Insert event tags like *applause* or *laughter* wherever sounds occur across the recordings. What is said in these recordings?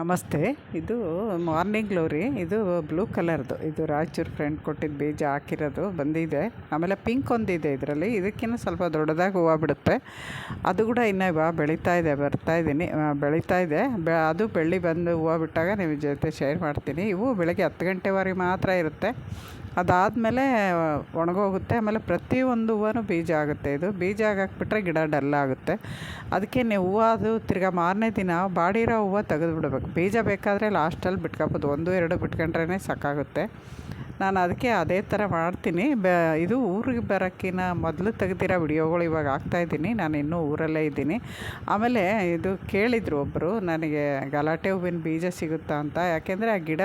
ನಮಸ್ತೆ. ಇದು morning glory. ಇದು ಬ್ಲೂ ಕಲರ್ದು. ಇದು ರಾಯಚೂರು ಫ್ರೆಂಡ್ ಕೊಟ್ಟಿದ್ದು ಬೀಜ ಹಾಕಿರೋದು. ಬಂದಿದೆ. ಆಮೇಲೆ ಪಿಂಕ್ ಒಂದಿದೆ ಇದರಲ್ಲಿ. ಇದಕ್ಕಿಂತ ಸ್ವಲ್ಪ ದೊಡ್ಡದಾಗಿ ಹೂವು ಬಿಡುತ್ತೆ. ಅದು ಕೂಡ ಇನ್ನೂ ಬಾ ಬೆಳೀತಾ ಇದೆ, ಬರ್ತಾ ಇದ್ದೀನಿ ಬೆಳೀತಾ ಇದೆ. ಬೆ, ಅದು ಬೆಳ್ಳಿ ಬಂದು ಹೂವು ಬಿಟ್ಟಾಗ ನಿಮ್ಮ ಜೊತೆ ಶೇರ್ ಮಾಡ್ತೀನಿ. ಇವು ಬೆಳಗ್ಗೆ ಹತ್ತು ಗಂಟೆವರೆಗೆ ಮಾತ್ರ ಇರುತ್ತೆ. ಅದಾದಮೇಲೆ ಒಣಗೋಗುತ್ತೆ. ಆಮೇಲೆ ಪ್ರತಿಯೊಂದು ಹೂವನೂ ಬೀಜ ಆಗುತ್ತೆ ಇದು. ಬೀಜ ಹಾಕಿಬಿಟ್ರೆ ಗಿಡ ಡಲ್ ಆಗುತ್ತೆ. ಅದಕ್ಕೆ ನೀವು ಹೂವು ಅದು ತಿರ್ಗ ಮಾರನೇ ದಿನ ಬಾಡಿರೋ ಹೂವು ತೆಗೆದು ಬಿಡಬೇಕು ಬೀಜ ಬೇಕಾದರೆ ಲಾಸ್ಟಲ್ಲಿ ಬಿಟ್ಕೊಬೋದು. ಒಂದು, ಎರಡು ಬಿಟ್ಕೊಂಡ್ರೇ ಸಾಕಾಗುತ್ತೆ. ನಾನು ಅದಕ್ಕೆ ಅದೇ ಥರ ಮಾಡ್ತೀನಿ. ಬ, ಇದು ಊರಿಗೆ ಬರೋಕ್ಕಿಂತ ಮೊದಲು ತೆಗ್ದಿರೋ ವಿಡಿಯೋಗಳು ಇವಾಗ ಹಾಕ್ತಾಯಿದ್ದೀನಿ ನಾನು ಇನ್ನೂ ಊರಲ್ಲೇ ಇದ್ದೀನಿ. ಆಮೇಲೆ ಇದು ಕೇಳಿದರು ಒಬ್ಬರು ನನಗೆ ಗಲಾಟೆ ಹೂವಿನ ಬೀಜ ಸಿಗುತ್ತಾ ಅಂತ. ಯಾಕೆಂದರೆ ಆ ಗಿಡ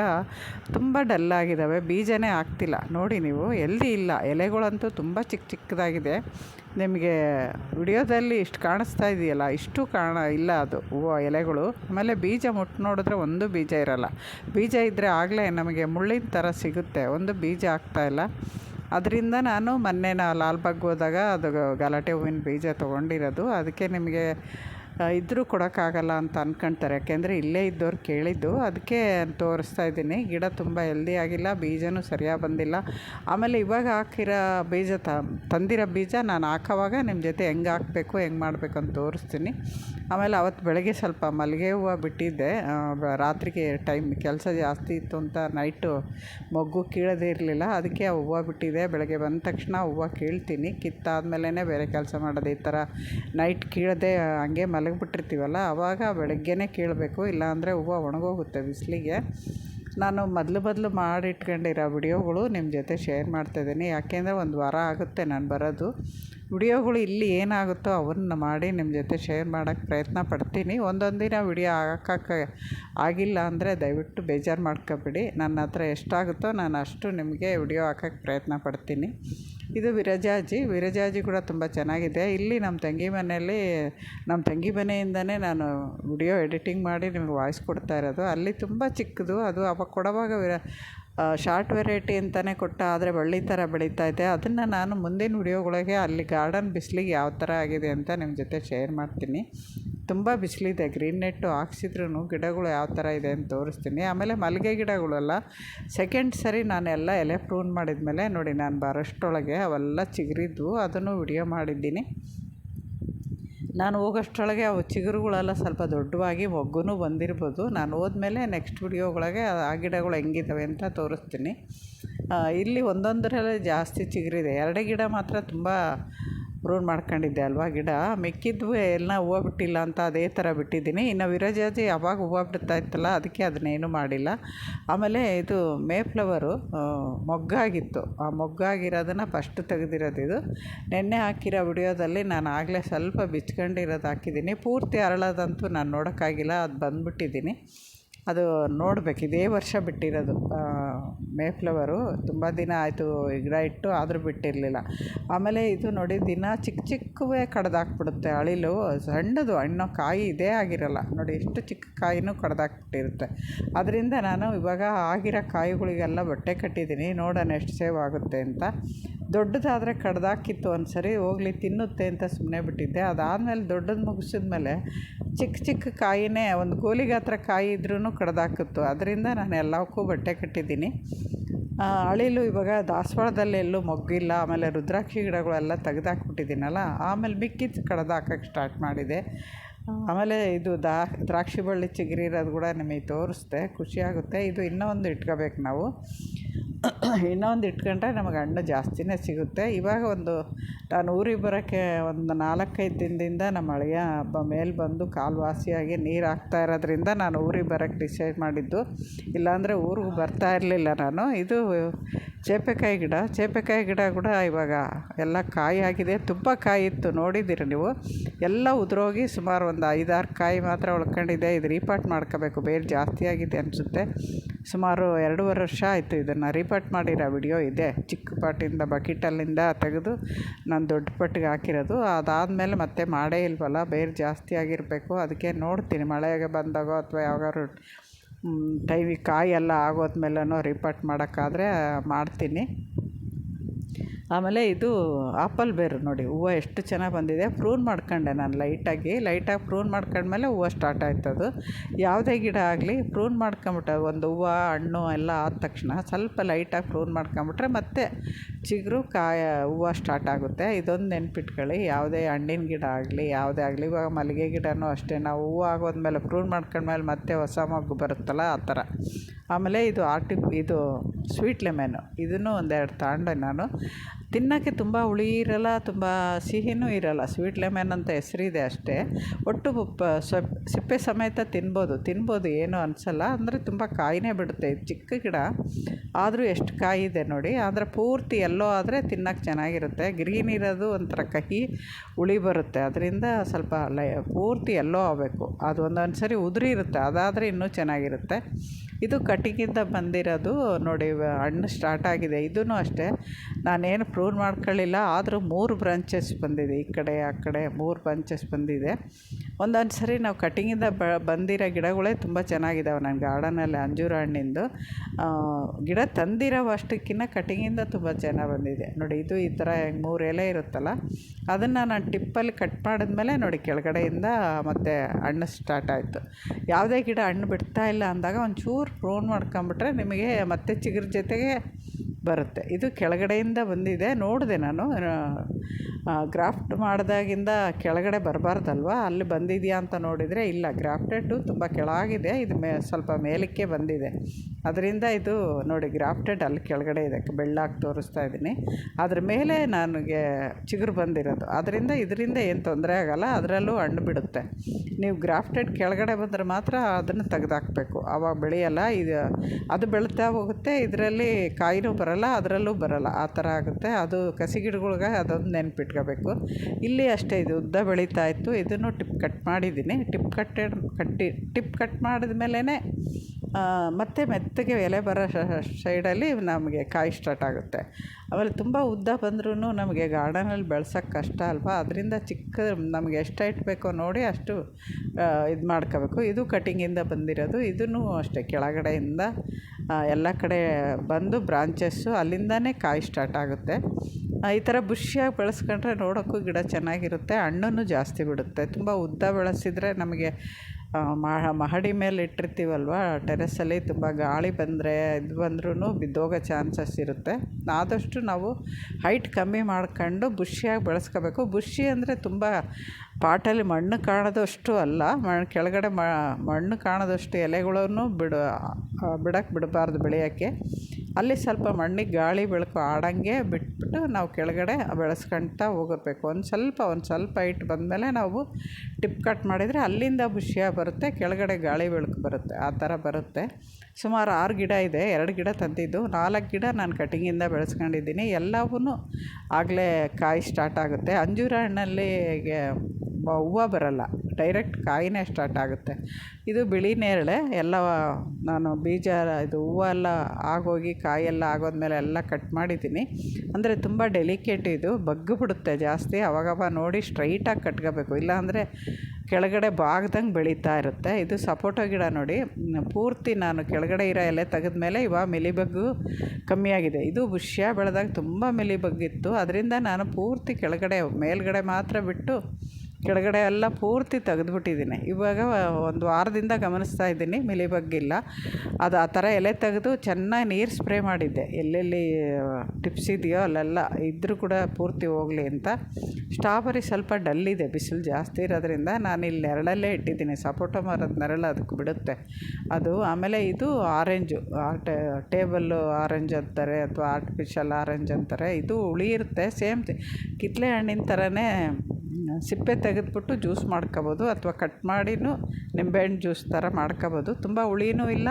ತುಂಬ ಡಲ್ಲಾಗಿದ್ದಾವೆ ಬೀಜನೇ ಆಗ್ತಿಲ್ಲ. ನೋಡಿ ನೀವು, ಎಲ್ಲಿ ಇಲ್ಲ. ಎಲೆಗಳಂತೂ ತುಂಬ ಚಿಕ್ಕ ಚಿಕ್ಕದಾಗಿದೆ. ನಿಮಗೆ ವಿಡಿಯೋದಲ್ಲಿ ಇಷ್ಟು ಕಾಣಿಸ್ತಾ ಇದೆಯಲ್ಲ, ಇಷ್ಟು ಕಾಣ, ಇಲ್ಲ ಅದು, ಹೂವು, ಎಲೆಗಳು, ಆಮೇಲೆ ಬೀಜ ಮುಟ್ಟು ನೋಡಿದ್ರೆ ಒಂದು ಬೀಜ ಇರಲ್ಲ. ಬೀಜ ಇದ್ದರೆ ಆಗಲೇ ನಮಗೆ ಮುಳ್ಳಿನ ಥರ ಸಿಗುತ್ತೆ, ಒಂದು ಬೀಜ ಆಗ್ತಾಯಿಲ್ಲ ಅದರಿಂದ ನಾನು ಮೊನ್ನೆ ನಾ ಲಾಲ್ಬಾಗ್ ಹೋದಾಗ ಅದು ಗಲಾಟೆ ಹೂವಿನ ಬೀಜ ತೊಗೊಂಡಿರೋದು, ಅದಕ್ಕೆ ನಿಮಗೆ ಇದ್ದರೂ ಕೊಡೋಕ್ಕಾಗಲ್ಲ ಅಂತ ಅಂದ್ಕೊಳ್ತಾರೆ ಯಾಕೆಂದರೆ ಇಲ್ಲೇ ಇದ್ದವ್ರು ಕೇಳಿದ್ದು. ಅದಕ್ಕೆ ತೋರಿಸ್ತಾ ಇದ್ದೀನಿ. ಗಿಡ ತುಂಬ ಹೆಲ್ದಿ ಆಗಿಲ್ಲ, ಬೀಜನೂ ಸರಿಯಾಗಿ ಬಂದಿಲ್ಲ. ಆಮೇಲೆ ಇವಾಗ ಹಾಕಿರೋ ಬೀಜ ತಂದಿರೋ ಬೀಜ ನಾನು ಹಾಕೋವಾಗ ನಿಮ್ಮ ಜೊತೆ ಹೆಂಗೆ ಹಾಕಬೇಕು, ಹೆಂಗೆ ಮಾಡಬೇಕು ಅಂತ ತೋರಿಸ್ತೀನಿ. ಆಮೇಲೆ ಅವತ್ತು ಬೆಳಗ್ಗೆ ಸ್ವಲ್ಪ ಮಲ್ಲಿಗೆ ಹೂವು ಬಿಟ್ಟಿದ್ದೆ. ರಾತ್ರಿಗೆ ಟೈಮ್ ಕೆಲಸ ಜಾಸ್ತಿ ಇತ್ತು ಅಂತ ನೈಟು ಮೊಗ್ಗು ಕೀಳೋದೇ ಇರಲಿಲ್ಲ. ಅದಕ್ಕೆ ಆ ಹೂವು ಬಿಟ್ಟಿದೆ. ಬೆಳಗ್ಗೆ ಬಂದ ತಕ್ಷಣ ಹೂವು ಕೀಳ್ತೀನಿ. ಕಿತ್ತಾದ್ಮೇಲೆ ಬೇರೆ ಕೆಲಸ ಮಾಡೋದು ಈ ಥರ. ನೈಟ್ ಕೀಳದೆ ಹಂಗೆ ಮಲಗಿಬಿಟ್ಟಿರ್ತೀವಲ್ಲ ಆವಾಗ ಬೆಳಗ್ಗೆನೇ ಕೀಳಬೇಕು. ಇಲ್ಲಾಂದರೆ ಹೂವು ಒಣಗೋಗುತ್ತೆ ಬಿಸಿಲಿಗೆ. ನಾನು ಮೊದಲು ಮೊದಲು ಮಾಡಿಟ್ಕೊಂಡಿರೋ ವಿಡಿಯೋಗಳು ನಿಮ್ಮ ಜೊತೆ ಶೇರ್ ಮಾಡ್ತಾಯಿದ್ದೀನಿ ಯಾಕೆಂದರೆ ಒಂದು ವಾರ ಆಗುತ್ತೆ ನಾನು ಬರೋದು. ವಿಡಿಯೋಗಳು ಇಲ್ಲಿ ಏನಾಗುತ್ತೋ ಅವನ್ನ ಮಾಡಿ ನಿಮ್ಮ ಜೊತೆ ಶೇರ್ ಮಾಡೋಕ್ಕೆ ಪ್ರಯತ್ನ ಪಡ್ತೀನಿ. ಒಂದೊಂದು ದಿನ ವಿಡಿಯೋ ಹಾಕೋಕ್ಕೆ ಆಗಿಲ್ಲ ಅಂದರೆ ದಯವಿಟ್ಟು ಬೇಜಾರು ಮಾಡ್ಕೊಬೇಡಿ. ನನ್ನ ಹತ್ರ ಎಷ್ಟಾಗುತ್ತೋ ನಾನು ಅಷ್ಟು ನಿಮಗೆ ವಿಡಿಯೋ ಹಾಕೋಕ್ಕೆ ಪ್ರಯತ್ನ ಪಡ್ತೀನಿ. ಇದು ವಿರಜಾಜಿ. ವಿರಜಾಜಿ ಕೂಡ ತುಂಬ ಚೆನ್ನಾಗಿದೆ. ಇಲ್ಲಿ ನಮ್ಮ ತಂಗಿ ಮನೆಯಲ್ಲಿ, ನಮ್ಮ ತಂಗಿ ಮನೆಯಿಂದನೇ ನಾನು ವಿಡಿಯೋ ಎಡಿಟಿಂಗ್ ಮಾಡಿ ನಿಮಗೆ ವಾಯ್ಸ್ ಕೊಡ್ತಾ ಇರೋದು. ಅಲ್ಲಿ ತುಂಬ ಚಿಕ್ಕದು. ಅದು ಅವಾಗ ಕೊಡುವಾಗ ವಿರ ಶಾರ್ಟ್ ವೆರೈಟಿ ಅಂತಲೇ ಕೊಟ್ಟ ಆದರೆ ಬಳ್ಳಿ ಥರ ಬೆಳೀತೈತೆ ಅದನ್ನು ನಾನು ಮುಂದಿನ ವಿಡಿಯೋಗಳಿಗೆ ಅಲ್ಲಿ ಗಾರ್ಡನ್ ಬಿಸಿಲಿಗೆ ಯಾವ ಥರ ಆಗಿದೆ ಅಂತ ನಿಮ್ಮ ಜೊತೆ ಶೇರ್ ಮಾಡ್ತೀನಿ. ತುಂಬ ಬಿಸಿಲಿದೆ ಗ್ರೀನ್ ನೆಟ್ಟು ಹಾಕ್ಸಿದ್ರೂ ಗಿಡಗಳು ಯಾವ ಥರ ಇದೆ ಅಂತ ತೋರಿಸ್ತೀನಿ. ಆಮೇಲೆ ಮಲ್ಲಿಗೆ ಗಿಡಗಳೆಲ್ಲ ಸೆಕೆಂಡ್ ಸರಿ ನಾನೆಲ್ಲ ಎಲೆ ಪ್ರೂನ್ ಮಾಡಿದ ಮೇಲೆ ನೋಡಿ ನಾನು ಬರೋಷ್ಟೊಳಗೆ ಅವೆಲ್ಲ ಚಿಗುರಿದ್ವು, ಅದನ್ನು ವಿಡಿಯೋ ಮಾಡಿದ್ದೀನಿ. ನಾನು ಹೋಗೋಷ್ಟರೊಳಗೆ ಅವು ಚಿಗುರುಗಳೆಲ್ಲ ಸ್ವಲ್ಪ ದೊಡ್ಡವಾಗಿ ಮೊಗ್ಗು ಬಂದಿರ್ಬೋದು. ನಾನು ಹೋದ್ಮೇಲೆ ನೆಕ್ಸ್ಟ್ ವಿಡಿಯೋಗಳಿಗೆ ಆ ಗಿಡಗಳು ಹೆಂಗಿದ್ದಾವೆ ಅಂತ ತೋರಿಸ್ತೀನಿ. ಇಲ್ಲಿ ಒಂದೊಂದರಲ್ಲೇ ಜಾಸ್ತಿ ಚಿಗುರಿದೆ. ಎರಡೇ ಗಿಡ ಮಾತ್ರ ತುಂಬ ಪ್ರೂನ್ ಮಾಡ್ಕೊಂಡಿದ್ದೆ ಅಲ್ವಾ ಗಿಡ? ಮಿಕ್ಕಿದ್ವು ಎಲ್ಲ ಹೂವು ಬಿಟ್ಟಿಲ್ಲ ಅಂತ ಅದೇ ಥರ ಬಿಟ್ಟಿದ್ದೀನಿ. ಇನ್ನು ವಿರಜಾಜಿ ಯಾವಾಗ ಹೂವು ಬಿಡ್ತಾ ಇತ್ತಲ್ಲ, ಅದಕ್ಕೆ ಅದನ್ನೇನು ಮಾಡಿಲ್ಲ. ಆಮೇಲೆ ಇದು ಮೇ ಫ್ಲವರು ಮೊಗ್ಗಾಗಿತ್ತು. ಆ ಮೊಗ್ಗಾಗಿರೋದನ್ನು ಫಸ್ಟ್ ತೆಗೆದಿರೋದು ಇದು. ನೆನ್ನೆ ಹಾಕಿರೋ ವಿಡಿಯೋದಲ್ಲಿ ನಾನು ಆಗಲೇ ಸ್ವಲ್ಪ ಬಿಚ್ಕೊಂಡಿರೋದು ಹಾಕಿದ್ದೀನಿ. ಪೂರ್ತಿ ಅರಳೋದಂತೂ ನಾನು ನೋಡೋಕ್ಕಾಗಿಲ್ಲ, ಅದು ಬಂದುಬಿಟ್ಟಿದ್ದೀನಿ. ಅದು ನೋಡಬೇಕು, ಇದೇ ವರ್ಷ ಬಿಟ್ಟಿರೋದು. ಮೇ ಫ್ಲವರು ತುಂಬ ದಿನ ಆಯಿತು ಗಿಡ ಇಟ್ಟು ಆದರೂ ಬಿಟ್ಟಿರಲಿಲ್ಲ. ಆಮೇಲೆ ಇದು ನೋಡಿ ದಿನ ಚಿಕ್ಕ ಚಿಕ್ಕವೇ ಕಡ್ದಾಕ್ಬಿಡುತ್ತೆ ಅಳಿಲು. ಸಣ್ಣದು, ಹಣ್ಣು ಕಾಯಿ ಇದೇ ಆಗಿರಲ್ಲ. ನೋಡಿ ಎಷ್ಟು ಚಿಕ್ಕ ಕಾಯಿನೂ ಕಡ್ದಾಕ್ಬಿಟ್ಟಿರುತ್ತೆ. ಅದರಿಂದ ನಾನು ಇವಾಗ ಆಗಿರೋ ಕಾಯಿಗಳಿಗೆಲ್ಲ ಬಟ್ಟೆ ಕಟ್ಟಿದ್ದೀನಿ. ನೋಡೋಣ ಎಷ್ಟು ಸೇವ್ ಆಗುತ್ತೆ ಅಂತ. ದೊಡ್ಡದಾದರೆ ಕಡ್ದಾಕಿತ್ತು ಒಂದು ಸರಿ ಹೋಗಲಿ ತಿನ್ನುತ್ತೆ ಅಂತ ಸುಮ್ಮನೆ ಬಿಟ್ಟಿದ್ದೆ. ಅದಾದಮೇಲೆ ದೊಡ್ಡದು ಮುಗಿಸಿದ್ಮೇಲೆ ಚಿಕ್ಕ ಚಿಕ್ಕ ಕಾಯಿನೇ, ಒಂದು ಗೋಲಿ ಗಾತ್ರ ಕಾಯಿ ಇದ್ರೂ ಕಡ್ದಾಕಿತ್ತು. ಅದರಿಂದ ನಾನು ಎಲ್ಲವಕ್ಕೂ ಬಟ್ಟೆ ಕಟ್ಟಿದ್ದೀನಿ. ಅಳಿಲು ಇವಾಗ ದಾಸವಾಳದಲ್ಲಿ ಎಲ್ಲೂ ಮೊಗ್ಗಿಲ್ಲ, ಆಮೇಲೆ ರುದ್ರಾಕ್ಷಿ ಗಿಡಗಳೆಲ್ಲ ತೆಗ್ದಾಕ್ಬಿಟ್ಟಿದ್ದೀನಲ್ಲ, ಆಮೇಲೆ ಮಿಕ್ಕಿದ್ದು ಕಡ್ದು ಸ್ಟಾರ್ಟ್ ಮಾಡಿದೆ. ಆಮೇಲೆ ಇದು ದಾ, ದ್ರಾಕ್ಷಿ ಬಳ್ಳಿ ಚಿಗುರಿರೋದು ಕೂಡ ನಿಮಗೆ ತೋರಿಸ್ದೆ ಖುಷಿಯಾಗುತ್ತೆ. ಇದು ಇನ್ನೂ ಒಂದು ಇಟ್ಕೋಬೇಕು ನಾವು. ಇನ್ನೂ ಒಂದು ಇಟ್ಕೊಂಡ್ರೆ ನಮಗೆ ಹಣ್ಣು ಜಾಸ್ತಿನೇ ಸಿಗುತ್ತೆ. ಇವಾಗ ಒಂದು ನಾನು ಊರಿಗೆ ಬರೋಕ್ಕೆ ಒಂದು ನಾಲ್ಕೈದು ದಿನದಿಂದ ನಮ್ಮ ಅಳಿಯ ಹಬ್ಬ ಮೇಲೆ ಬಂದು ಕಾಲು ವಾಸಿಯಾಗಿ ನೀರು ಹಾಕ್ತಾ ಇರೋದ್ರಿಂದ ನಾನು ಊರಿಗೆ ಬರೋಕ್ಕೆ ಡಿಸೈಡ್ ಮಾಡಿದ್ದು. ಇಲ್ಲಾಂದರೆ ಊರಿಗೆ ಬರ್ತಾ ಇರಲಿಲ್ಲ ನಾನು. ಇದು ಚೇಪೆಕಾಯಿ ಗಿಡ. ಚೇಪೆಕಾಯಿ ಗಿಡ ಕೂಡ ಇವಾಗ ಎಲ್ಲ ಕಾಯಿ ಆಗಿದೆ. ತುಂಬ ಕಾಯಿ ಇತ್ತು. ನೋಡಿದ್ದೀರಿ ನೀವು? ಎಲ್ಲ ಉದುರೋಗಿ ಸುಮಾರು ಒಂದು ಐದಾರು ಕಾಯಿ ಮಾತ್ರ ಉಳ್ಕೊಂಡಿದೆ. ಇದು ರೀಪಾಟ್ ಮಾಡ್ಕೋಬೇಕು. ಬೇರೆ ಜಾಸ್ತಿ ಆಗಿದೆ ಅನಿಸುತ್ತೆ. ಸುಮಾರು ಎರಡೂವರೆ ವರ್ಷ ಆಯಿತು ಇದನ್ನು ರೀಪಾಟ್ ಮಾಡಿರೋ ವಿಡಿಯೋ ಇದೆ. ಚಿಕ್ಕ ಪಾಟಿಂದ ಬಕೆಟಲ್ಲಿಂದ ತೆಗೆದು ನಾನು ದೊಡ್ಡ ಪಟ್ಟಿಗೆ ಹಾಕಿರೋದು. ಅದಾದಮೇಲೆ ಮತ್ತೆ ಮಾಡೇ ಇಲ್ವಲ್ಲ, ಬೇರೆ ಜಾಸ್ತಿ ಆಗಿರಬೇಕು. ಅದಕ್ಕೆ ನೋಡ್ತೀನಿ, ಮಳೆಗೆ ಬಂದಾಗೋ ಅಥವಾ ಯಾವಾಗಾದ್ರು ಟೈಮಿಗೆ ಕಾಯಿ ಎಲ್ಲ ಆಗೋದ್ಮೇಲೆನೋ ರಿಪೋರ್ಟ್ ಮಾಡೋಕ್ಕಾದ್ರೆ ಮಾಡ್ತೀನಿ. ಆಮೇಲೆ ಇದು ಆಪಲ್ ಬೇರು ನೋಡಿ, ಹೂವು ಎಷ್ಟು ಚೆನ್ನಾಗಿ ಬಂದಿದೆ. ಪ್ರೂನ್ ಮಾಡ್ಕೊಂಡೆ ನಾನು ಲೈಟಾಗಿ. ಲೈಟಾಗಿ ಪ್ರೂನ್ ಮಾಡ್ಕೊಂಡ್ಮೇಲೆ ಹೂವು ಸ್ಟಾರ್ಟ್ ಆಯ್ತು ಅದು. ಯಾವುದೇ ಗಿಡ ಆಗಲಿ ಪ್ರೂನ್ ಮಾಡ್ಕೊಂಬಿಟ್ಟು, ಒಂದು ಹೂವು, ಹಣ್ಣು ಎಲ್ಲ ಆದ ತಕ್ಷಣ ಸ್ವಲ್ಪ ಲೈಟಾಗಿ ಪ್ರೂನ್ ಮಾಡ್ಕೊಂಬಿಟ್ರೆ ಮತ್ತೆ ಚಿಗುರು ಕಾಯ ಹೂವು ಸ್ಟಾರ್ಟ್ ಆಗುತ್ತೆ. ಇದೊಂದು ನೆನ್ಪಿಟ್ಕೊಳ್ಳಿ, ಯಾವುದೇ ಹಣ್ಣಿನ ಗಿಡ ಆಗಲಿ, ಯಾವುದೇ ಆಗಲಿ, ಇವಾಗ ಮಲ್ಲಿಗೆ ಗಿಡನೂ ಅಷ್ಟೇ. ನಾವು ಹೂವು ಆಗೋದ್ಮೇಲೆ ಪ್ರೂನ್ ಮಾಡ್ಕೊಂಡ್ಮೇಲೆ ಮತ್ತೆ ಹೊಸ ಮಗ್ಗು ಬರುತ್ತಲ್ಲ, ಆ ಥರ. ಆಮೇಲೆ ಇದು ಆರ್ಟಿ ಇದು ಸ್ವೀಟ್ ಲೆಮೆನು. ಇದನ್ನು ಒಂದೆರಡು ತಗೊಂಡೆ ನಾನು. ತಿನ್ನೋಕ್ಕೆ ತುಂಬ ಹುಳಿ ಇರಲ್ಲ, ತುಂಬ ಸಿಹಿನೂ ಇರಲ್ಲ. ಸ್ವೀಟ್ ಲೆಮನ್ ಅಂತ ಹೆಸರಿದೆ ಅಷ್ಟೇ. ಒಟ್ಟು ಸೊಪ್, ಸಿಪ್ಪೆ ಸಮೇತ ತಿನ್ಬೋದು. ತಿನ್ಬೋದು ಏನೂ ಅನಿಸಲ್ಲ. ಅಂದರೆ ತುಂಬ ಕಾಯಿನೇ ಬಿಡುತ್ತೆ. ಚಿಕ್ಕ ಗಿಡ. ಆದರೂ ಎಷ್ಟು ಕಾಯಿ ಇದೆ ನೋಡಿ. ಆದರೆ ಪೂರ್ತಿ ಎಲ್ಲೋ ಆದರೆ ತಿನ್ನೋಕ್ಕೆ ಚೆನ್ನಾಗಿರುತ್ತೆ. ಗ್ರೀನ್ ಇರೋದು ಒಂಥರ ಕಹಿ, ಹುಳಿ ಬರುತ್ತೆ. ಅದರಿಂದ ಸ್ವಲ್ಪ ಲೈ, ಪೂರ್ತಿ ಎಲ್ಲೋ ಆಗಬೇಕು. ಅದು ಒಂದೊಂದು ಸರಿ ಉದುರಿ ಇರುತ್ತೆ ಅದಾದರೆ ಇನ್ನೂ ಚೆನ್ನಾಗಿರುತ್ತೆ. ಇದು ಕಟಿಂಗಿಂದ ಬಂದಿರೋದು ನೋಡಿ, ಹಣ್ಣು ಸ್ಟಾರ್ಟ್ ಆಗಿದೆ. ಇದೂ ಅಷ್ಟೇ. ನಾನೇನು ಪ್ರೂನ್ ಮಾಡ್ಕೊಳ್ಳಿಲ್ಲ, ಆದರೂ ಮೂರು ಬ್ರಾಂಚಸ್ ಬಂದಿದೆ ಈ ಕಡೆ, ಆ ಕಡೆ ಮೂರು ಬ್ರಾಂಚಸ್ ಬಂದಿದೆ. ಒಂದೊಂದು ಸರಿ ನಾವು ಕಟಿಂಗಿಂದ ಬ ಬಂದಿರೋ ಗಿಡಗಳೇ ತುಂಬ ಚೆನ್ನಾಗಿದ್ದಾವೆ ನನ್ನ ಗಾರ್ಡನಲ್ಲಿ ಅಂಜೂರ ಹಣ್ಣಿಂದು. ಗಿಡ ತಂದಿರೋ ಅಷ್ಟಕ್ಕಿಂತ ಕಟಿಂಗಿಂದ ತುಂಬ ಚೆನ್ನಾಗಿ ಬಂದಿದೆ. ನೋಡಿ, ಇದು ಈ ಥರ ಹೆಂಗೆ ಮೂರು ಎಲೆ ಇರುತ್ತಲ್ಲ, ಅದನ್ನು ನಾನು ಟಿಪ್ಪಲ್ಲಿ ಕಟ್ ಮಾಡಿದ್ಮೇಲೆ ನೋಡಿ ಕೆಳಗಡೆಯಿಂದ ಮತ್ತೆ ಹಣ್ಣು ಸ್ಟಾರ್ಟ್ ಆಯಿತು. ಯಾವುದೇ ಗಿಡ ಹಣ್ಣು ಬಿಡ್ತಾ ಇಲ್ಲ ಅಂದಾಗ ಒಂಚೂರು ಪ್ರೂನ್ ಮಾಡ್ಕೊಂಬಿಟ್ರೆ ನಿಮಗೆ ಮತ್ತೆ ಚಿಗುರು ಜೊತೆಗೆ ಬರುತ್ತೆ. ಇದು ಕೆಳಗಡೆಯಿಂದ ಬಂದಿದೆ. ನೋಡಿದೆ ನಾನು. ಗ್ರಾಫ್ಟ್ ಮಾಡಿದಾಗಿಂದ ಕೆಳಗಡೆ ಬರಬಾರ್ದಲ್ವ? ಅಲ್ಲಿ ಬಂದಿದೆಯಾ ಅಂತ ನೋಡಿದರೆ ಇಲ್ಲ. ಗ್ರಾಫ್ಟೆಡ್ಡು ತುಂಬ ಕೆಳಗಿದೆ. ಇದು ಮೇ, ಸ್ವಲ್ಪ ಮೇಲಕ್ಕೆ ಬಂದಿದೆ. ಅದರಿಂದ ಇದು ನೋಡಿ ಗ್ರಾಫ್ಟೆಡ್ ಅಲ್ಲಿ ಕೆಳಗಡೆ ಇದೆ. ಬೆಳ್ಳಾಗಿ ತೋರಿಸ್ತಾ ಇದ್ದೀನಿ. ಅದ್ರ ಮೇಲೆ ನನಗೆ ಚಿಗುರು ಬಂದಿರೋದು. ಅದರಿಂದ ಇದರಿಂದ ಏನು ತೊಂದರೆ ಆಗೋಲ್ಲ. ಅದರಲ್ಲೂ ಹಣ್ಣು ಬಿಡುತ್ತೆ. ನೀವು ಗ್ರಾಫ್ಟೆಡ್ ಕೆಳಗಡೆ ಬಂದರೆ ಮಾತ್ರ ಅದನ್ನು ತೆಗೆದಾಕಬೇಕು. ಅವಾಗ ಬೆಳೆಯಲ್ಲ. ಇದು, ಅದು ಬೆಳೀತಾ ಹೋಗುತ್ತೆ. ಇದರಲ್ಲಿ ಕಾಯಿನೂ ಬರಲ್ಲ. ಅದರಲ್ಲೂ ಬರಲ್ಲ. ಆ ಥರ ಆಗುತ್ತೆ. ಅದು ಕಸಿ ಗಿಡಗಳ್ಗೆ ಅದೊಂದು ನೆನ್ಪಿಟ್ಕೋಬೇಕು. ಇಲ್ಲಿ ಅಷ್ಟೇ, ಇದು ಉದ್ದ ಬೆಳೀತಾ ಇತ್ತು. ಇದನ್ನು ಟಿಪ್ ಕಟ್ ಮಾಡಿದ್ದೀನಿ. ಟಿಪ್ ಕಟ್ಟೆ, ಕಟ್ಟಿ, ಟಿಪ್ ಕಟ್ ಮಾಡಿದ ಮೇಲೇ ಮತ್ತೆ ಮೆತ್ತಗೆ ಎಲೆ ಬರೋ ಸೈಡಲ್ಲಿ ನಮಗೆ ಕಾಯಿ ಸ್ಟಾರ್ಟ್ ಆಗುತ್ತೆ. ಆಮೇಲೆ ತುಂಬ ಉದ್ದ ಬಂದ್ರೂ ನಮಗೆ ಗಾರ್ಡನಲ್ಲಿ ಬೆಳ್ಸೋಕ್ಕೆ ಕಷ್ಟ ಅಲ್ವಾ? ಅದರಿಂದ ಚಿಕ್ಕ, ನಮಗೆ ಎಷ್ಟು ಹೈಟ್ ಬೇಕೋ ನೋಡಿ ಅಷ್ಟು ಇದು ಮಾಡ್ಕೋಬೇಕು. ಇದು ಕಟಿಂಗಿಂದ ಬಂದಿರೋದು. ಇದೂ ಅಷ್ಟೇ, ಕೆಳಗಡೆಯಿಂದ ಎಲ್ಲ ಕಡೆ ಬಂದು ಬ್ರಾಂಚಸ್ಸು ಅಲ್ಲಿಂದನೇ ಕಾಯಿ ಸ್ಟಾರ್ಟ್ ಆಗುತ್ತೆ. ಈ ಥರ ಬುಷಿಯಾಗಿ ಬೆಳೆಸ್ಕೊಂಡ್ರೆ ನೋಡೋಕ್ಕೂ ಗಿಡ ಚೆನ್ನಾಗಿರುತ್ತೆ ಹಣ್ಣನ್ನು ಜಾಸ್ತಿ ಬಿಡುತ್ತೆ. ತುಂಬ ಉದ್ದ ಬೆಳೆಸಿದರೆ ನಮಗೆ ಮಹಡಿ ಮೇಲೆ ಇಟ್ಟಿರ್ತೀವಲ್ವ? ಟೆರೆಸಲ್ಲಿ ತುಂಬ ಗಾಳಿ ಬಂದರೆ ಇದು ಬಂದ್ರೂ ಬಿದ್ದೋಗೋ ಚಾನ್ಸಸ್ ಇರುತ್ತೆ. ಆದಷ್ಟು ನಾವು ಹೈಟ್ ಕಮ್ಮಿ ಮಾಡ್ಕೊಂಡು ಬುಷಿಯಾಗಿ ಬೆಳೆಸ್ಕೋಬೇಕು. ಬುಷಿ ಅಂದರೆ ತುಂಬ ಪಾಟಲ್ಲಿ ಮಣ್ಣು ಕಾಣದಷ್ಟು ಅಲ್ಲ ಮಣ್ಣು ಕೆಳಗಡೆ ಮಣ್ಣು ಕಾಣದಷ್ಟು ಎಲೆಗಳನ್ನು ಬಿಡು ಬಿಡೋಕ್ಕೆ ಬಿಡಬಾರ್ದು ಬೆಳೆಯೋಕ್ಕೆ. ಅಲ್ಲಿ ಸ್ವಲ್ಪ ಮಣ್ಣಿಗೆ ಗಾಳಿ ಬೆಳಕು ಆಡಂಗೆ ಬಿಟ್ಬಿಟ್ಟು ನಾವು ಕೆಳಗಡೆ ಬೆಳೆಸ್ಕೊಳ್ತಾ ಹೋಗಬೇಕು ಒಂದು ಸ್ವಲ್ಪ ಒಂದು ಸ್ವಲ್ಪ ಇಟ್ಟು ಬಂದಮೇಲೆ ನಾವು ಟಿಪ್ ಕಟ್ ಮಾಡಿದರೆ ಅಲ್ಲಿಂದ ಬುಷಿಯಾಗಿ ಬರುತ್ತೆ, ಕೆಳಗಡೆ ಗಾಳಿ ಬೆಳಕು ಬರುತ್ತೆ, ಆ ಥರ ಬರುತ್ತೆ. ಸುಮಾರು ಆರು ಗಿಡ ಇದೆ, ಎರಡು ಗಿಡ ತಂದಿದ್ದು. ನಾಲ್ಕು ಗಿಡ ನಾನು ಕಟಿಂಗಿಂದ ಬೆಳೆಸ್ಕೊಂಡಿದ್ದೀನಿ. ಎಲ್ಲವೂ ಆಗಲೇ ಕಾಯಿ ಸ್ಟಾರ್ಟ್ ಆಗುತ್ತೆ. ಅಂಜೂರ ಹಣ್ಣಲ್ಲಿ ಹೂವು ಬರಲ್ಲ. ಡೈರೆಕ್ಟ್ ಕಾಯಿನೇ ಸ್ಟಾರ್ಟ್ ಆಗುತ್ತೆ. ಇದು ಬಿಳಿ ನೇರಳೆ, ಎಲ್ಲ ನಾನು ಬೀಜ, ಇದು ಹೂವು ಎಲ್ಲ ಆಗೋಗಿ ಕಾಯೆಲ್ಲ ಆಗೋದ್ಮೇಲೆ ಎಲ್ಲ ಕಟ್ ಮಾಡಿದ್ದೀನಿ. ಅಂದರೆ ತುಂಬ ಡೆಲಿಕೇಟ್ ಇದು, ಬಗ್ಗು ಬಿಡುತ್ತೆ ಜಾಸ್ತಿ. ಅವಾಗವ ನೋಡಿ ಸ್ಟ್ರೈಟಾಗಿ ಕಟ್ಕೋಬೇಕು. ಇಲ್ಲಾಂದರೆ ಕೆಳಗಡೆ ಬಾಗ್ದಂಗೆ ಬೆಳೀತಾ ಇರುತ್ತೆ. ಇದು ಸಪೋಟೊ ಗಿಡ ನೋಡಿ, ಪೂರ್ತಿ ನಾನು ಕೆಳಗಡೆ ಇರೋ ಎಲೆ ತೆಗೆದ್ಮೇಲೆ ಇವಾಗ ಮಿಲಿಬಗ್ಗು ಕಮ್ಮಿಯಾಗಿದೆ ಇದು ಬುಷ್ಯ ಬೆಳೆದಾಗ ತುಂಬ ಮಿಲಿಬಗ್ಗಿತ್ತು. ಅದರಿಂದ ನಾನು ಪೂರ್ತಿ ಕೆಳಗಡೆ, ಮೇಲ್ಗಡೆ ಮಾತ್ರ ಬಿಟ್ಟು ಕೆಳಗಡೆ ಎಲ್ಲ ಪೂರ್ತಿ ತೆಗೆದುಬಿಟ್ಟಿದ್ದೀನಿ. ಇವಾಗ ಒಂದು ವಾರದಿಂದ ಗಮನಿಸ್ತಾ ಇದ್ದೀನಿ ಮಿಲಿಬಗ್ಗಿಲ್ಲ ಅದು ಆ ಥರ ಎಲೆ ತೆಗೆದು ಚೆನ್ನಾಗಿ ನೀರು ಸ್ಪ್ರೇ ಮಾಡಿದ್ದೆ. ಎಲ್ಲೆಲ್ಲಿ ಟಿಪ್ಸ್ ಇದೆಯೋ ಅಲ್ಲೆಲ್ಲ ಇದ್ದರೂ ಕೂಡ ಪೂರ್ತಿ ಹೋಗಲಿ ಅಂತ. ಸ್ಟ್ರಾಬೆರಿ ಸ್ವಲ್ಪ ಡಲ್ಲಿದೆ ಬಿಸಿಲು ಜಾಸ್ತಿ ಇರೋದ್ರಿಂದ ನಾನು ಇಲ್ಲಿ ನೆರಳಲ್ಲೇ ಇಟ್ಟಿದ್ದೀನಿ. ಸಪೋಟೊ ಮರದ ನೆರಳು ಅದಕ್ಕೆ ಬಿಡುತ್ತೆ. ಅದು ಆಮೇಲೆ ಇದು ಆರೆಂಜು ಟೇಬಲ್ಲು ಆರೆಂಜ್ ಅಂತಾರೆ ಅಥವಾ ಆರ್ಟಿಫಿಷಿಯಲ್ ಆರೆಂಜ್ ಅಂತಾರೆ. ಇದು ಹುಳಿ ಇರುತ್ತೆ, ಸೇಮ್ ಕಿತ್ತಳೆ ಹಣ್ಣಿನ ಥರನೇ ಸಿಪ್ಪೆ ತೆಗೆದ್ಬಿಟ್ಟು ಜ್ಯೂಸ್ ಮಾಡ್ಕೋಬೋದು ಅಥವಾ ಕಟ್ ಮಾಡಿನೂ ನಿಂಬೆಹಣ್ಣು ಜ್ಯೂಸ್ ಥರ ಮಾಡ್ಕೋಬೋದು. ತುಂಬ ಹುಳಿನೂ ಇಲ್ಲ,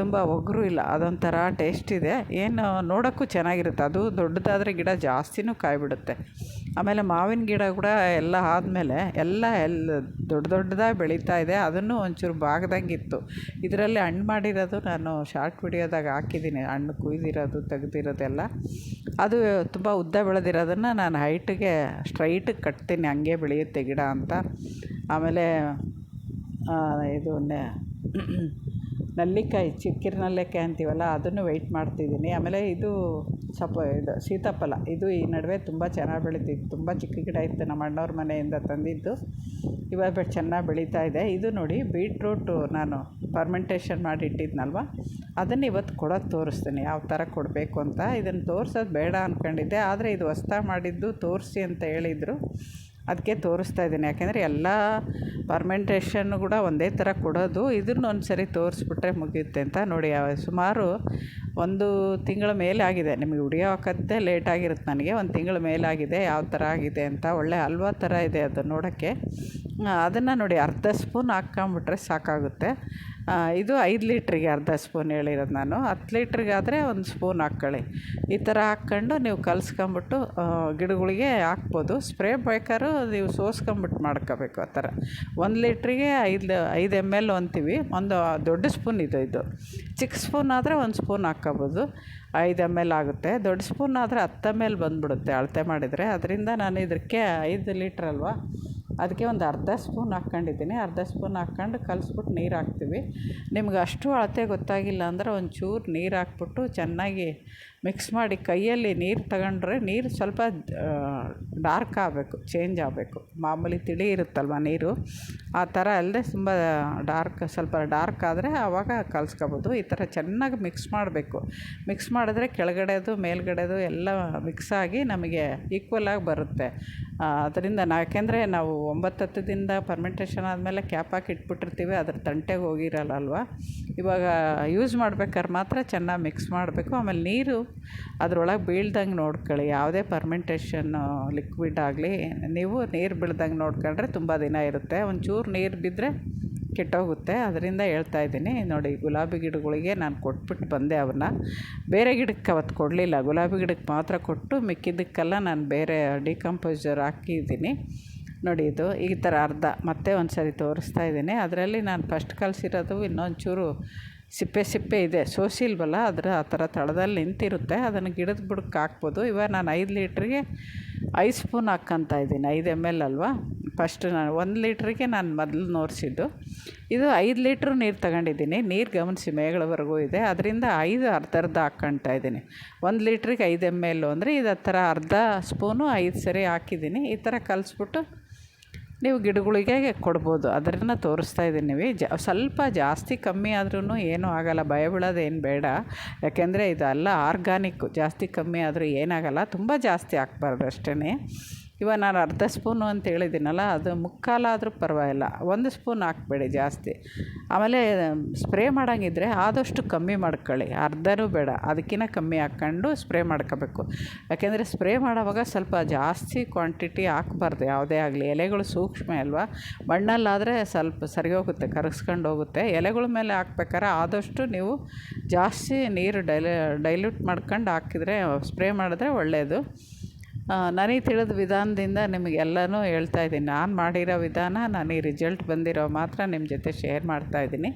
ತುಂಬ ಒಗರು ಇಲ್ಲ. ಅದೊಂಥರ ಟೇಸ್ಟ್ ಇದೆ. ಏನು ನೋಡೋಕ್ಕೂ ಚೆನ್ನಾಗಿರುತ್ತೆ. ಅದು ದೊಡ್ಡದಾದರೆ ಗಿಡ ಜಾಸ್ತಿನೂ ಕಾಯಿ ಬಿಡುತ್ತೆ ಆಮೇಲೆ ಮಾವಿನ ಗಿಡ ಕೂಡ ಎಲ್ಲ ಆದಮೇಲೆ ಎಲ್ಲ ಎಲ್ಲ ದೊಡ್ಡ ದೊಡ್ಡದಾಗಿ ಬೆಳೀತಾ ಇದೆ. ಅದನ್ನು ಒಂಚೂರು ಬಾಗ್ದಂಗೆ ಇತ್ತು. ಇದರಲ್ಲಿ ಹಣ್ಣು ಮಾಡಿರೋದು ನಾನು ಶಾರ್ಟ್ ವಿಡಿಯೋದಾಗ ಹಾಕಿದ್ದೀನಿ. ಹಣ್ಣು ಕುಯ್ದಿರೋದು ತೆಗ್ದಿರೋದೆಲ್ಲ ಅದು ತುಂಬ ಉದ್ದ ಬೆಳೆದಿರೋದನ್ನು ನಾನು ಹೈಟಿಗೆ ಸ್ಟ್ರೈಟಿಗೆ ಕಟ್ತೀನಿ. ಹಂಗೆ ಬೆಳೆಯುತ್ತೆ ಗಿಡ ಅಂತ. ಆಮೇಲೆ ಇದು ನಲ್ಲಿಕಾಯಿ *clears throat* ಚಿಕ್ಕಿರ ನಲ್ಲಿಕಾಯಿ ಅಂತೀವಲ್ಲ, ಅದನ್ನು ವೆಯ್ಟ್ ಮಾಡ್ತಿದ್ದೀನಿ. ಆಮೇಲೆ ಇದು ಸ್ವಲ್ಪ ಇದು ಸೀತಾಫಲ. ಇದು ಈ ನಡುವೆ ತುಂಬ ಚೆನ್ನಾಗಿ ಬೆಳೀತಿತ್ತು. ತುಂಬ ಚಿಕ್ಕ ಗಿಡ ಇತ್ತು ನಮ್ಮ ಅಣ್ಣವ್ರ ಮನೆಯಿಂದ ತಂದಿದ್ದು. ಇವಾಗ ಬಟ್ ಚೆನ್ನಾಗಿ ಬೆಳೀತಾ ಇದೆ. ಇದು ನೋಡಿ ಬೀಟ್ರೂಟು ನಾನು ಫರ್ಮೆಂಟೇಷನ್ ಮಾಡಿ ಇಟ್ಟಿದ್ನಲ್ವ? ಅದನ್ನು ಇವತ್ತು ಕೊಡೋದು ತೋರಿಸ್ತೀನಿ. ಯಾವ ಥರ ಕೊಡಬೇಕು ಅಂತ. ಇದನ್ನು ತೋರಿಸೋದು ಬೇಡ ಅಂದ್ಕೊಂಡಿದ್ದೆ ಆದರೆ ಇದು ಹೊಸ್ದಾಗಿ ಮಾಡಿದ್ದು ತೋರಿಸಿ ಅಂತ ಹೇಳಿದರು. ಅದಕ್ಕೆ ತೋರಿಸ್ತಾ ಇದ್ದೀನಿ. ಯಾಕೆಂದರೆ ಎಲ್ಲ ಪರ್ಮೆಂಟೇಷನ್ ಕೂಡ ಒಂದೇ ಥರ ಕೊಡೋದು. ಇದನ್ನು ಒಂದು ಸರಿ ತೋರಿಸ್ಬಿಟ್ರೆ ಮುಗಿಯುತ್ತೆ ಅಂತ ನೋಡಿ. ಸುಮಾರು ಒಂದು ತಿಂಗಳ ಮೇಲೆ ಆಗಿದೆ. ನಿಮಗೆ ಉಡಿಯೋಕತ್ತೆ ಲೇಟ್ ಆಗಿರುತ್ತೆ ನನಗೆ. ಒಂದು ತಿಂಗಳ ಆಗಿದೆ. ಯಾವ ಥರ ಆಗಿದೆ ಅಂತ. ಒಳ್ಳೆ ಹಲ್ವಾ ಥರ ಇದೆ ಅದು ನೋಡೋಕ್ಕೆ. ಅದನ್ನು ನೋಡಿ ಅರ್ಧ ಸ್ಪೂನ್ ಹಾಕ್ಕೊಂಬಿಟ್ರೆ ಸಾಕಾಗುತ್ತೆ. ಇದು ಐದು ಲೀಟ್ರಿಗೆ ಅರ್ಧ ಸ್ಪೂನ್ ಹೇಳಿರೋದು ನಾನು. ಹತ್ತು ಲೀಟ್ರಿಗಾದರೆ ಒಂದು ಸ್ಪೂನ್ ಹಾಕ್ಕೊಳ್ಳಿ ಈ ಥರ ಹಾಕ್ಕೊಂಡು ನೀವು ಕಲ್ಸ್ಕೊಂಬಿಟ್ಟು ಗಿಡಗಳಿಗೆ ಹಾಕ್ಬೋದು. ಸ್ಪ್ರೇ ಬೇಕಾದ್ರು ನೀವು ಸೋಸ್ಕೊಂಬಿಟ್ಟು ಮಾಡ್ಕೋಬೇಕು ಆ ಥರ. ಒಂದು ಲೀಟ್ರಿಗೆ ಐದು ಐದು ಎಂ ಎಲ್ ಅಂತೀವಿ. ಒಂದು ದೊಡ್ಡ ಸ್ಪೂನ್ ಇದು ಇದು. ಚಿಕ್ಕ ಸ್ಪೂನ್ ಆದರೆ ಒಂದು ಸ್ಪೂನ್ ಹಾಕ್ಕೋಬೋದು. ಐದು ಎಂ ಎಲ್ ಆಗುತ್ತೆ. ದೊಡ್ಡ ಸ್ಪೂನ್ ಆದರೆ ಹತ್ತು ಎಂ ಎಲ್ ಬಂದುಬಿಡುತ್ತೆ ಅಳತೆ ಮಾಡಿದರೆ. ಅದರಿಂದ ನಾನು ಇದಕ್ಕೆ ಐದು ಲೀಟ್ರ್ ಅಲ್ವಾ ಅದಕ್ಕೆ ಒಂದು ಅರ್ಧ ಸ್ಪೂನ್ ಹಾಕ್ಕೊಂಡಿದ್ದೀನಿ. ಅರ್ಧ ಸ್ಪೂನ್ ಹಾಕ್ಕೊಂಡು ಕಲಸ್ಬಿಟ್ಟು ನೀರು ಹಾಕ್ತೀವಿ. ನಿಮ್ಗೆ ಅಷ್ಟು ಅಳತೆ ಗೊತ್ತಾಗಿಲ್ಲ ಅಂದ್ರೆ ಒಂಚೂರು ನೀರು ಹಾಕ್ಬಿಟ್ಟು ಚೆನ್ನಾಗಿ ಮಿಕ್ಸ್ ಮಾಡಿ ಕೈಯಲ್ಲಿ ನೀರು ತಗೊಂಡ್ರೆ ನೀರು ಸ್ವಲ್ಪ ಡಾರ್ಕ್ ಆಗಬೇಕು, ಚೇಂಜ್ ಆಗಬೇಕು. ಮಾಮೂಲಿ ತಿಳಿ ಇರುತ್ತಲ್ವ ನೀರು? ಆ ಥರ ಅಲ್ಲದೆ ತುಂಬ ಡಾರ್ಕ್, ಸ್ವಲ್ಪ ಡಾರ್ಕ್ ಆದರೆ ಆವಾಗ ಕಲ್ಸ್ಕೊಬೋದು. ಈ ಥರ ಚೆನ್ನಾಗಿ ಮಿಕ್ಸ್ ಮಾಡಬೇಕು. ಮಿಕ್ಸ್ ಮಾಡಿದ್ರೆ ಕೆಳಗಡೆದು, ಮೇಲ್ಗಡೆದು ಎಲ್ಲ ಮಿಕ್ಸ್ ಆಗಿ ನಮಗೆ ಈಕ್ವಲ್ ಆಗಿ ಬರುತ್ತೆ. ಅದರಿಂದ ನಾ, ಯಾಕೆಂದರೆ ನಾವು ಒಂಬತ್ತು ಹತ್ತು ದಿನದ ಪರ್ಮೆಂಟೇಷನ್ ಆದಮೇಲೆ ಕ್ಯಾಪ್ ಹಾಕಿ ಇಟ್ಬಿಟ್ಟಿರ್ತೀವಿ, ಅದ್ರ ತಂಟೆಗೆ ಹೋಗಿರಲ್ಲ ಅಲ್ವಾ? ಇವಾಗ ಯೂಸ್ ಮಾಡ್ಬೇಕಾದ್ರೆ ಮಾತ್ರ ಚೆನ್ನಾಗಿ ಮಿಕ್ಸ್ ಮಾಡಬೇಕು. ಆಮೇಲೆ ನೀರು ಅದ್ರೊಳಗೆ ಬೀಳ್ದಂಗೆ ನೋಡ್ಕೊಳ್ಳಿ. ಯಾವುದೇ ಪರ್ಮೆಂಟೇಷನ್ನು ಲಿಕ್ವಿಡ್ ಆಗಲಿ, ನೀವು ನೀರು ಬೀಳ್ದಂಗೆ ನೋಡ್ಕೊಂಡ್ರೆ ತುಂಬ ದಿನ ಇರುತ್ತೆ. ಒಂಚೂರು ನೀರು ಬಿದ್ದರೆ ಕೆಟ್ಟೋಗುತ್ತೆ. ಅದರಿಂದ ಹೇಳ್ತಾ ಇದ್ದೀನಿ, ನೋಡಿ ಗುಲಾಬಿ ಗಿಡಗಳಿಗೆ ನಾನು ಕೊಟ್ಬಿಟ್ಟು ಬಂದೆ ಅವನ್ನ ಬೇರೆ ಗಿಡಕ್ಕೆ ಅವತ್ತು ಕೊಡಲಿಲ್ಲ. ಗುಲಾಬಿ ಗಿಡಕ್ಕೆ ಮಾತ್ರ ಕೊಟ್ಟು ಮಿಕ್ಕಿದ್ದಕ್ಕೆಲ್ಲ ನಾನು ಬೇರೆ ಡಿಕಂಪೋಸರ್ ಹಾಕಿದ್ದೀನಿ. ನೋಡಿ ಇದು ಈ ಥರ ಅರ್ಧ, ಮತ್ತೆ ಒಂದು ಸರಿ ತೋರಿಸ್ತಾ ಇದ್ದೀನಿ. ಅದರಲ್ಲಿ ನಾನು ಫಸ್ಟ್ ಕಲಿಸಿರೋದು ಇನ್ನೊಂಚೂರು ಸಿಪ್ಪೆ ಸಿಪ್ಪೆ ಇದೆ. ಸೋಸಿಲ್ವಲ್ಲ ಅದರ ಆ ಥರ ತಳದಲ್ಲಿ ನಿಂತಿರುತ್ತೆ. ಅದನ್ನು ಗಿಡದ ಬುಡಕ್ಕೆ ಹಾಕ್ಬೋದು. ಇವಾಗ ನಾನು ಐದು ಲೀಟ್ರಿಗೆ ಐದು ಸ್ಪೂನ್ ಹಾಕ್ಕೊತಾ ಇದ್ದೀನಿ. ಐದು ಎಂ ಎಲ್ ಅಲ್ವಾ? ಫಸ್ಟ್ ನಾನು ಒಂದು ಲೀಟ್ರಿಗೆ ನಾನು ಮೊದಲು ನೋರಿಸಿದ್ದು. ಇದು ಐದು ಲೀಟ್ರ್ ನೀರು ತಗೊಂಡಿದ್ದೀನಿ. ನೀರು ಗಮನಿಸಿ, ಮೇಗಳವರೆಗೂ ಇದೆ. ಅದರಿಂದ ಐದು ಅರ್ಧ ಅರ್ಧ ಹಾಕ್ಕೊಳ್ತಾ ಇದ್ದೀನಿ. ಒಂದು ಲೀಟ್ರಿಗೆ ಐದು ಎಂ ಎಲ್ ಅಂದರೆ ಇದು ಆ ಥರ ಅರ್ಧ ಸ್ಪೂನು ಐದು ಸರಿ ಹಾಕಿದ್ದೀನಿ. ಈ ಥರ ಕಲಿಸ್ಬಿಟ್ಟು ನೀವು ಗಿಡಗಳಿಗೆ ಕೊಡ್ಬೋದು. ಅದನ್ನು ತೋರಿಸ್ತಾ ಇದ್ದೀನಿ ಜ, ಸ್ವಲ್ಪ ಜಾಸ್ತಿ ಕಮ್ಮಿ ಆದ್ರೂ ಏನೂ ಆಗೋಲ್ಲ. ಭಯ ಬೀಳೋದೇನು ಬೇಡ. ಯಾಕೆಂದರೆ ಇದೆಲ್ಲ ಆರ್ಗಾನಿಕ್ಕು. ಜಾಸ್ತಿ ಕಮ್ಮಿ ಆದರೂ ಏನಾಗಲ್ಲ. ತುಂಬ ಜಾಸ್ತಿ ಹಾಕ್ಬಾರ್ದು ಅಷ್ಟೇ ಇವಾಗ ನಾನು ಅರ್ಧ ಸ್ಪೂನು ಅಂತ ಹೇಳಿದ್ದೀನಲ್ಲ, ಅದು ಮುಕ್ಕಾಲಾದರೂ ಪರವಾಗಿಲ್ಲ. ಒಂದು ಸ್ಪೂನ್ ಹಾಕ್ಬೇಡಿ ಜಾಸ್ತಿ. ಆಮೇಲೆ ಸ್ಪ್ರೇ ಮಾಡೋಂಗಿದ್ರೆ ಆದಷ್ಟು ಕಮ್ಮಿ ಮಾಡ್ಕೊಳ್ಳಿ. ಅರ್ಧನೂ ಬೇಡ ಅದಕ್ಕಿಂತ ಕಮ್ಮಿ ಹಾಕ್ಕೊಂಡು ಸ್ಪ್ರೇ ಮಾಡ್ಕೋಬೇಕು. ಯಾಕೆಂದರೆ ಸ್ಪ್ರೇ ಮಾಡೋವಾಗ ಸ್ವಲ್ಪ ಜಾಸ್ತಿ ಕ್ವಾಂಟಿಟಿ ಹಾಕ್ಬಾರ್ದು. ಯಾವುದೇ ಆಗಲಿ, ಎಲೆಗಳು ಸೂಕ್ಷ್ಮ ಅಲ್ವಾ? ಮಣ್ಣಲ್ಲಾದರೆ ಸ್ವಲ್ಪ ಸರಿ ಹೋಗುತ್ತೆ ಕರಗಿಸ್ಕೊಂಡು ಹೋಗುತ್ತೆ. ಎಲೆಗಳ ಮೇಲೆ ಹಾಕ್ಬೇಕಾದ್ರೆ ಆದಷ್ಟು ನೀವು ಜಾಸ್ತಿ ನೀರು ಡೈಲ ಡೈಲ್ಯೂಟ್ ಮಾಡ್ಕೊಂಡು ಹಾಕಿದರೆ, ಸ್ಪ್ರೇ ಮಾಡಿದ್ರೆ ಒಳ್ಳೆಯದು ನನಗೆ ತಿಳಿದ ವಿಧಾನದಿಂದ ನಿಮಗೆಲ್ಲನೂ ಹೇಳ್ತಾ ಇದ್ದೀನಿ. ನಾನು ಮಾಡಿರೋ ವಿಧಾನ, ನಾನು ಈ ರಿಸಲ್ಟ್ ಬಂದಿರೋ ಮಾತ್ರ ನಿಮ್ಮ ಜೊತೆ ಶೇರ್ ಮಾಡ್ತಾಯಿದ್ದೀನಿ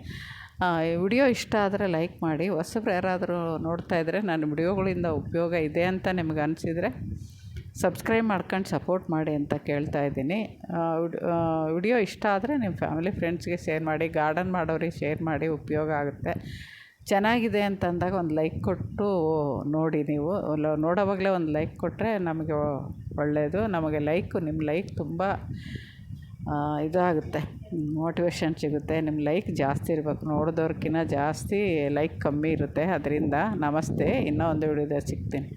ಈ ವಿಡಿಯೋ ಇಷ್ಟ ಆದರೆ ಲೈಕ್ ಮಾಡಿ, ಹೊಸಬ್ರು ಯಾರಾದರೂ ನೋಡ್ತಾ ಇದ್ದರೆ ನನ್ನ ವಿಡಿಯೋಗಳಿಂದ ಉಪಯೋಗ ಇದೆ ಅಂತ ನಿಮ್ಗೆ ಅನಿಸಿದರೆ ಸಬ್ಸ್ಕ್ರೈಬ್ ಮಾಡ್ಕೊಂಡು ಸಪೋರ್ಟ್ ಮಾಡಿ ಅಂತ ಕೇಳ್ತಾ ಇದ್ದೀನಿ. ವಿಡಿಯೋ ಇಷ್ಟ ಆದರೆ ನಿಮ್ಮ ಫ್ಯಾಮಿಲಿ ಫ್ರೆಂಡ್ಸ್ಗೆ ಶೇರ್ ಮಾಡಿ ಗಾರ್ಡನ್ ಮಾಡೋರಿಗೆ ಶೇರ್ ಮಾಡಿ ಉಪಯೋಗ ಆಗುತ್ತೆ. ಚೆನ್ನಾಗಿದೆ ಅಂತ ಅಂದಾಗ ಒಂದು ಲೈಕ್ ಕೊಟ್ಟು ನೋಡಿ ನೀವು. ನೋಡೋವಾಗಲೇ ಒಂದು ಲೈಕ್ ಕೊಟ್ಟರೆ ನಮಗೆ ಒಳ್ಳೆಯದು ನಮಗೆ ಲೈಕು, ನಿಮ್ಮ ಲೈಕ್ ತುಂಬ ಇದಾಗುತ್ತೆ. ಮೋಟಿವೇಶನ್ ಸಿಗುತ್ತೆ. ನಿಮ್ಮ ಲೈಕ್ ಜಾಸ್ತಿ ಇರಬೇಕು. ನೋಡಿದವ್ರಕ್ಕಿಂತ ಜಾಸ್ತಿ ಲೈಕ್ ಕಮ್ಮಿ ಇರುತ್ತೆ. ಅದರಿಂದ ನಮಸ್ತೆ. ಇನ್ನೂ ಒಂದು ವಿಡಿಯೋದಲ್ಲಿ ಸಿಗ್ತೀನಿ.